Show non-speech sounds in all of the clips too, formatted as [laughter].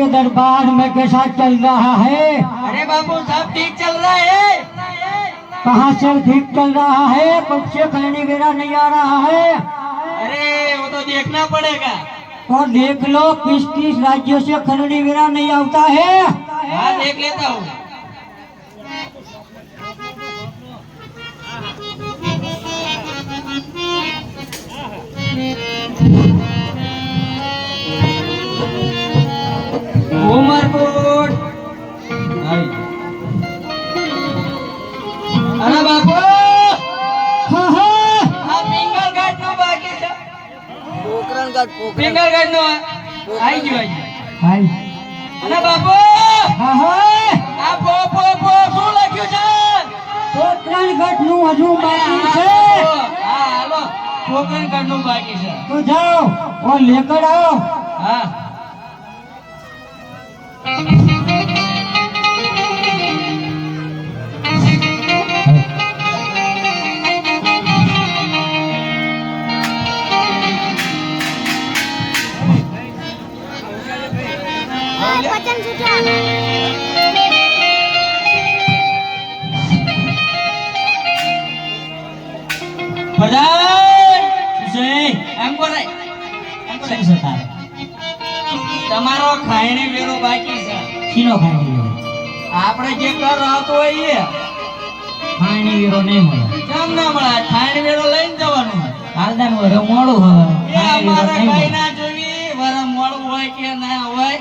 के दरबार में कैसा चल रहा है? अरे बाबू साहब ठीक चल रहा है। कहाँ सब ठीक चल रहा है? कब से कहने गिरा नहीं आ रहा है। अरे वो तो देखना पड़ेगा। और देख लो किस किस राज्यों से खरड़ी गिरा नहीं आता है। हाँ देख लेता हूँ। Thank you. આવી ગયું બાકી છે. શીનો ખાઈ ગયો આપણે જે કર આવતો હોય એ. ખાણી વેરો નહીં મળે. કેમ ના મળે? ખાણી વેરો લઈને જવાનું હાલદાન વરે મોડું હોય. ખાણી અમારે કઈ ના જોવી વરે મોડું હોય કે ના હોય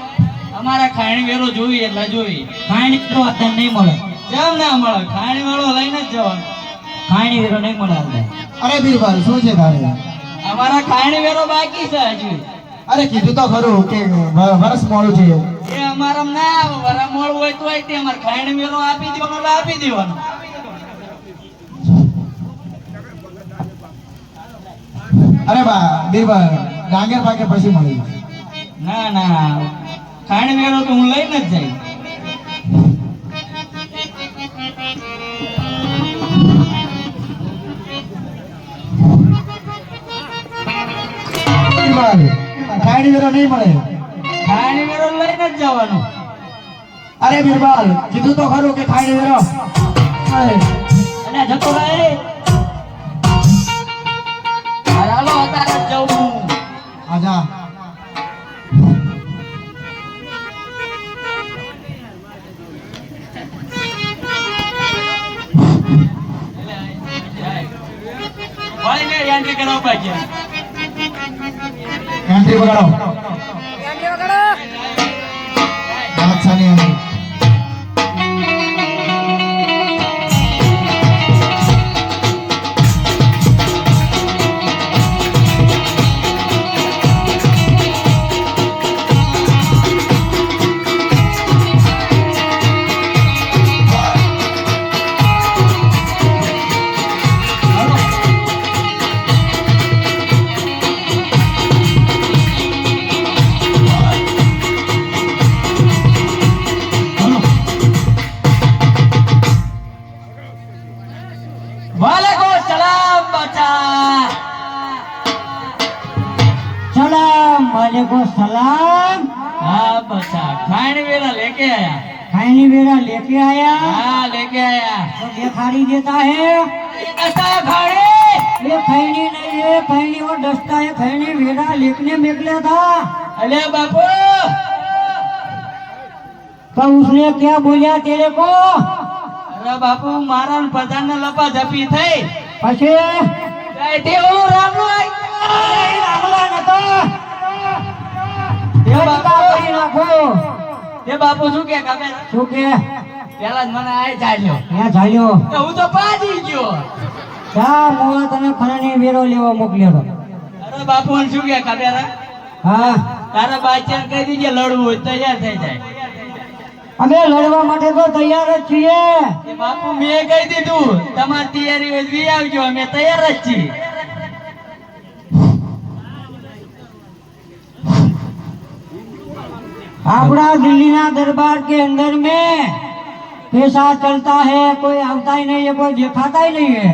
અમારે ખાણી વેરો જોવી એટલે જોવી. ખાણી વીરો અત્યારે નહીં મળે. કેમ ના મળે? ખાણી વેરો લઈને જ જવાનું. ખાણી વેરો નહીં મળે અરે બીરબાલ શું છે તારે અમારા ખાયણી વેરો બાકી છે હજુ. અરે કીધું તો ખરું કે વરસ મોડું છે એ અમારા ના આવે મોડું હોય તોય તે અમારે ખાયણી વેરો આપી દેવાનો આપી દેવાનો. અરે બા બીરબલ ડાંગર પાકે પછી મળી ના ના ખાયણી વેરો તો હું લઈને જ જઈશ. બીરબલ ખાયડી વેરો નહીં મળે. ખાયણી વેરો લઈને જ જવાનું. અરે બિરબાલ કીધું તો ખરું કે ખાયડી વેરો. અરે, જતો ભાઈ હાલ અત્યારે જવું આજા. తీవ్రం ક્યાં બોલ્યા તેરે કો? અરે બાપુ મારા પ્રધાન ને લપા જપી થઈ. પછી? દેવો રામલો એ બાપુ. શું કે કાકા? શું કે? પેલા જ મને આય ચાલ્યો હે ચાલ્યો હું તો પાજી ગયો. ચા મોવા તને ખરાની વેરો લેવા મોકલ્યો અરે બાપુ શું કે કાકા? હા. તારા બાચ્યાને કહી દીજે લડવું તૈયાર થઈ જાય. અમે લડવા માટે તો તૈયાર જ છીએ એ બાપુ મેં કહી દીધું તમારી તૈયારી હોય તો વી આવજો અમે તૈયાર જ છીએ આપણા દિલ્હીના दरबार के अंदर में कैसा चलता है कोई आता ही नहीं है कोई दिखाता ही नहीं है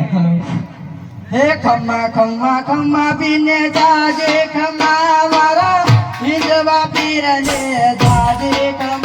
હે ખમ્મા ખમ્મા ખમ્મા પીને જાજે ખમ્મા મારા હિંદવા પીરને જાજે ખમ્મા હિંદવા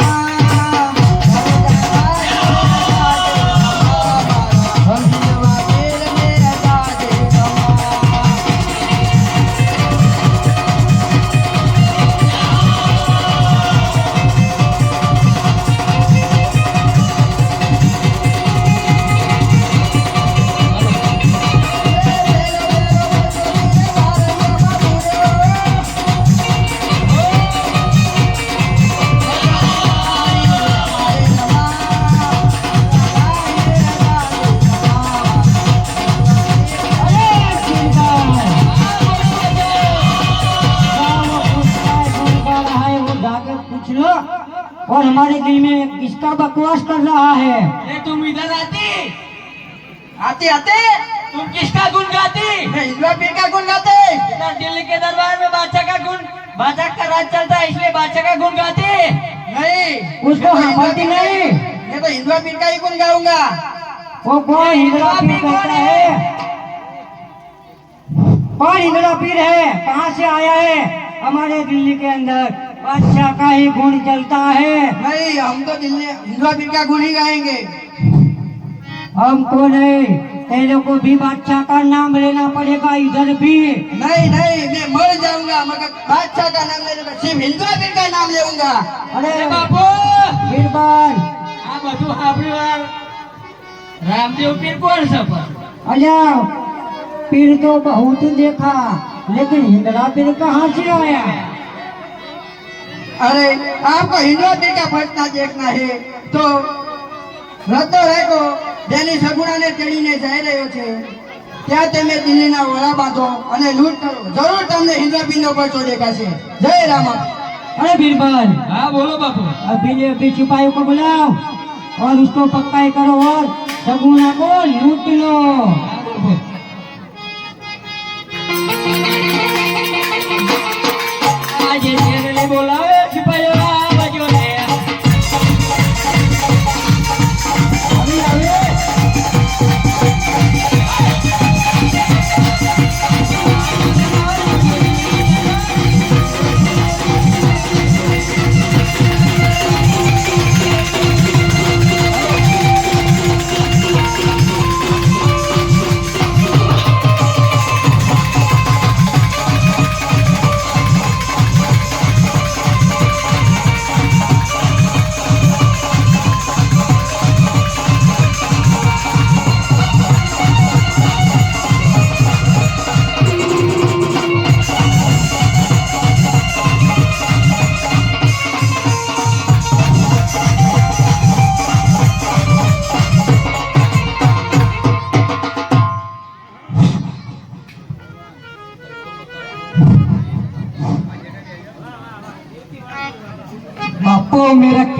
और हमारे दिल में किसका बकवास कर रहा है? अरे तुम इधर आती। आते आते। तुम किसका गुण गाती? हिंदवा पीर का गुण गाते? इधर दिल्ली के दरबार में बादशाह का गुण बादशाह का राज चलता है इसलिए बादशाह का गुण गाती। नहीं। उसको तो हमारी नहीं। मैं तो हिंदवा पीर का ही गुण गाऊँगा? वो कौन इंदिरा पीर कहता है? कौन इंदिरा पीर है? कहाँ से आया है? हमारे दिल्ली के अंदर। बादशाह का ही गुण चलता है नहीं हम तो दिल्ली हिंदवा पीर का गुण ही गाएंगे हमको नहीं तेरे को भी बादशाह का नाम लेना पड़ेगा इधर भी नहीं नहीं मैं मर जाऊंगा मगर बादशाह का नाम नहीं लूंगा सिर्फ हिंदवा पीर का नाम लेऊंगा अरे अरे बापू बीरबल આ બધું સાંભળ્યું યાર. રામદેવ પીર કોણ છે પણ? अजा पीर तो बहुत देखा लेकिन इंदिरा पीर कहाँ से आया अरे आपको हिंदवा पीर का फटना देखना है तो રતો રાખો જેની સગુણાને તેડીને જઈ રહ્યો છે ત્યાં તમે દિલ્હીના વડા બાંધો અને લૂંટ કરો જરૂર તમને હિન્દવા પીરનો પરચો દેખાશે જય રામા अरे बीरबल હા બોલો બાપુ अभी अभी सिपाही को बुलाओ और उसको पक्का करो और सगुना को लूट लो હા, બોલો.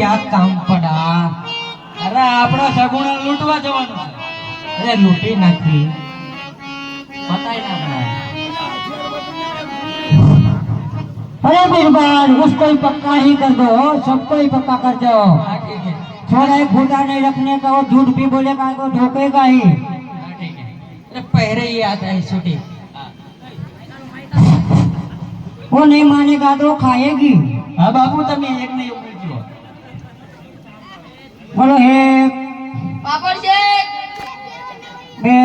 ક્યાં કામ પડા? અરે આપણો સગુણો લૂંટવા જવાનો છે. અરે લૂંટી નાખી. પતાઈ ના અરે बिरबाल उसको ही पक्का ही कर दो सबको ही पक्का कर जाओ थोड़ा एक फूटा नहीं रखने का वो झूठ भी बोलेगा वो ठोकेगा ही पहरे ही आता है छुट्टी वो नहीं मानेगा तो खाएगी हाँ बाबू तभी एक नहीं એક મૂકજો बोलो हे પાપડ શેક बे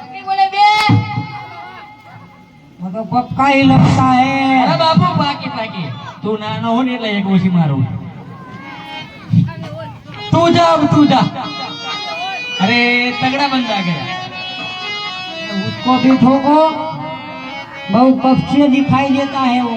બકરી બોલે બે वो तो पक्का ही लगता અરે है બાપુ પાકી પાકી તું નાનો હો ને એટલે એક ઓછી મારું તું જા अब તું જા અરે તગડા બંદા ગયા उसको भी ठोको बहुत पक्षी दिखाई देता है वो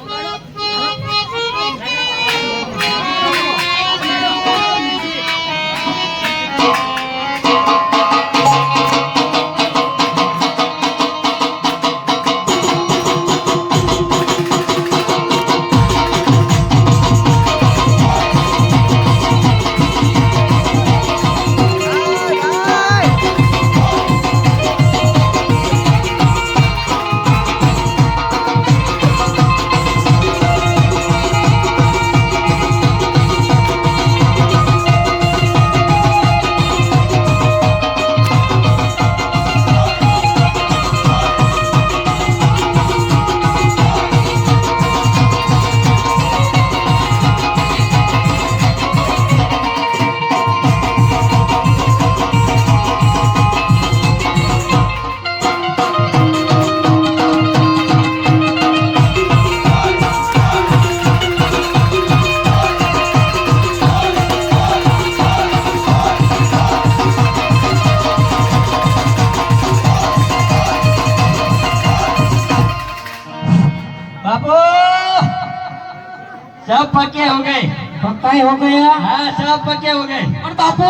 हो गए हाँ सब पक्के हो गए। और बापू?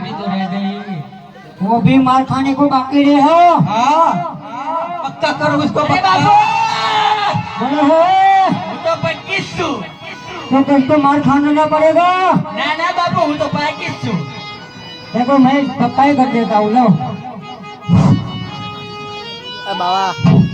भी तो रह गई। वो भी मार खाने को बाकी रहे हो। हाँ। पक्का करो उसको पक्का? बोलो तो तो मार खाना ना पड़ेगा। ना ना बापू तो पैंतीस देखो मैं पक्का ही कर देता हूँ लो। बाबा।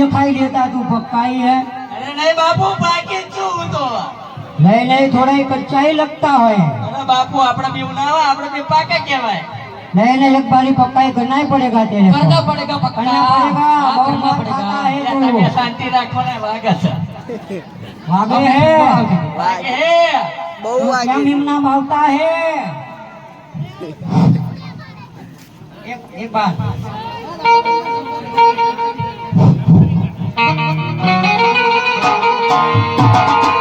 દેખાઈ દેતા તું પક્કાઈ હે? અરે નહીં બાપુ પાકી છું તો. નહીં નહીં થોડા કચ્ચાઈ લગતા હોય. અરે બાપુ આપણે બીવું ના હોય આપણે બી પાકા કહેવાય. નહીં નહીં લગભારી પક્કાઈ કરનાય પડેગા તેરે કરના પડેગા પક્કા પડેગા બહુ કરના પડેગા. હે તું. શાંતિ રાખો ને વાગે છે. વાગે હે? વાગે. હે. બહુ વાગે. કેમ નિમના માવતા હે? [laughs] એક એક બાર Thank you.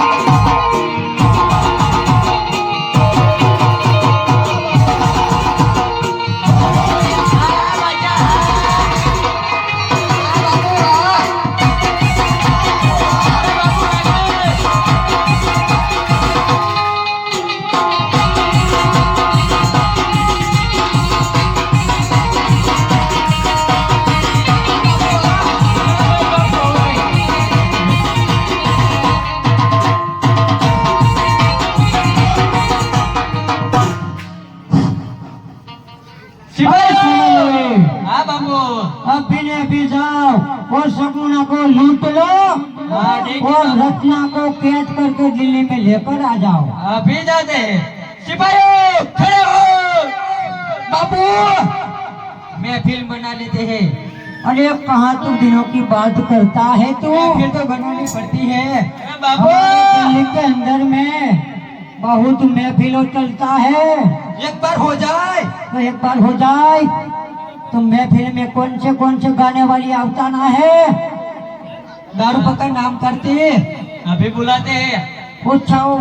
બાપુ अभी ने अभी जाओ और शकुना को लूट लो हाँ, और रत्ना को कैद करके दिल्ली में लेकर आ जाओ। अभी जाते हैं। सिपाही खड़े हो। बापू महफिल बना लेते हैं। अरे कहाँ तू दिनों की बात करता है तू? फिर तो बनानी पड़ती है। बाबू! दिल्ली के अंदर में बहुत महफिलों चलता है। एक बार हो जाए। तो एक बार हो जाए। तो महफिल में कौन से कौन से गाने वाली अवताना है? दारू पकड़ नाम करते अभी बुलाते हैं। पूछाओ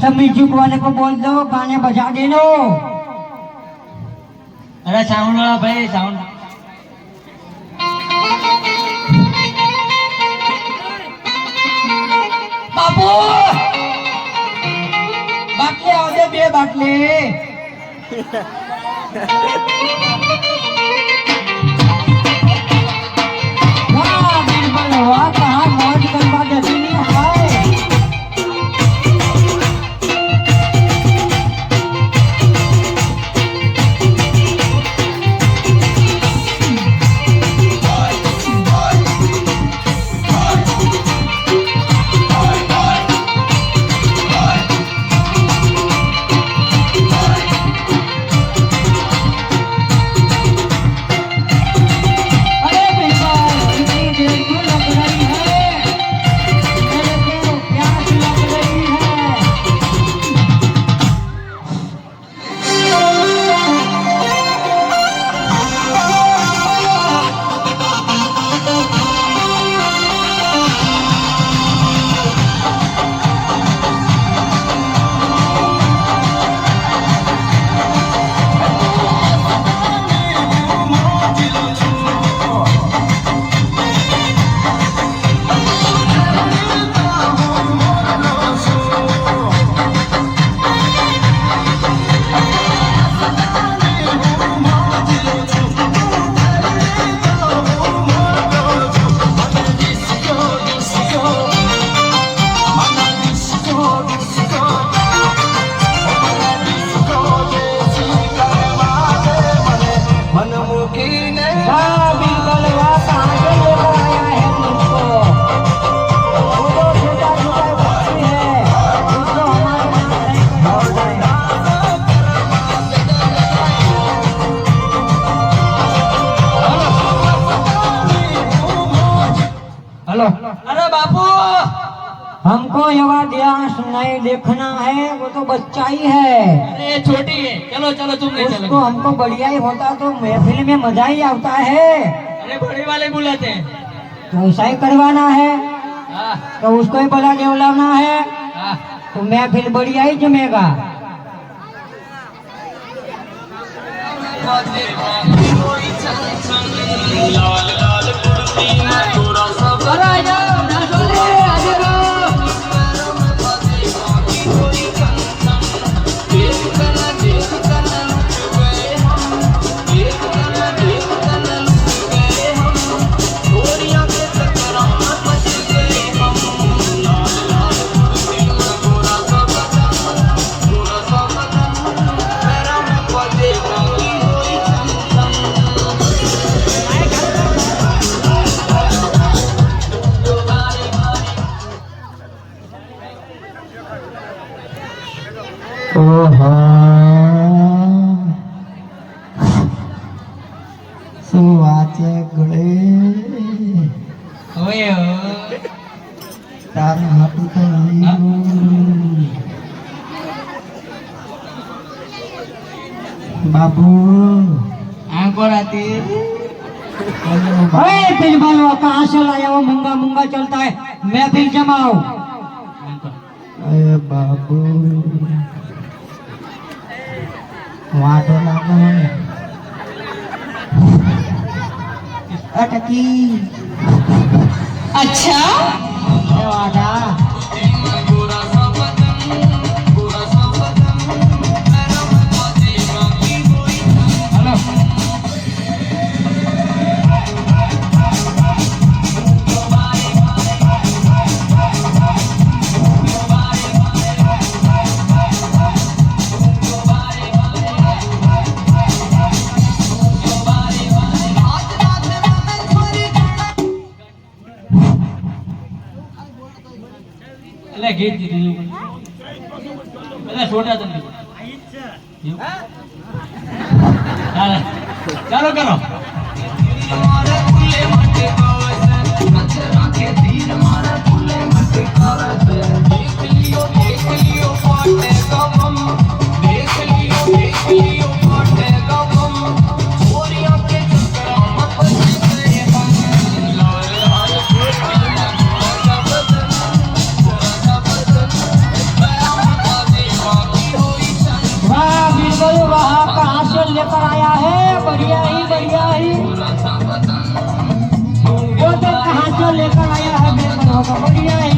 समीर जी वाले को बोल दो गाने बजा दे लो अरे साउंड वाला भाई साउंड। बापू! बाकी आगे बे बाटले। [laughs] મોજ કરવા यवा डांस नहीं देखना है वो तो बच्चा ही है। अरे छोटी है। चलो चलो तुम नहीं उसको चलो हमको बढ़िया ही होता तो महफिल में मज़ा ही आता है। अरे बड़ी वाले बुलाते हैं। तो ऐसा ही करवाना है। हाँ, तो उसको ही बड़ा देवलाना है। हाँ। तो महफिल बढ़िया ही जमेगा। अरे आ કમાવ એ બાબુ વાંધો લાગો અટકી અચ્છા વાડા એટલે ગીત દીધું એટલે છોડ્યા તમે ચાલો કરો મારા ફૂલે મત કરે એકલીઓ એકલીઓ ફાટે તો મમ્મી আমার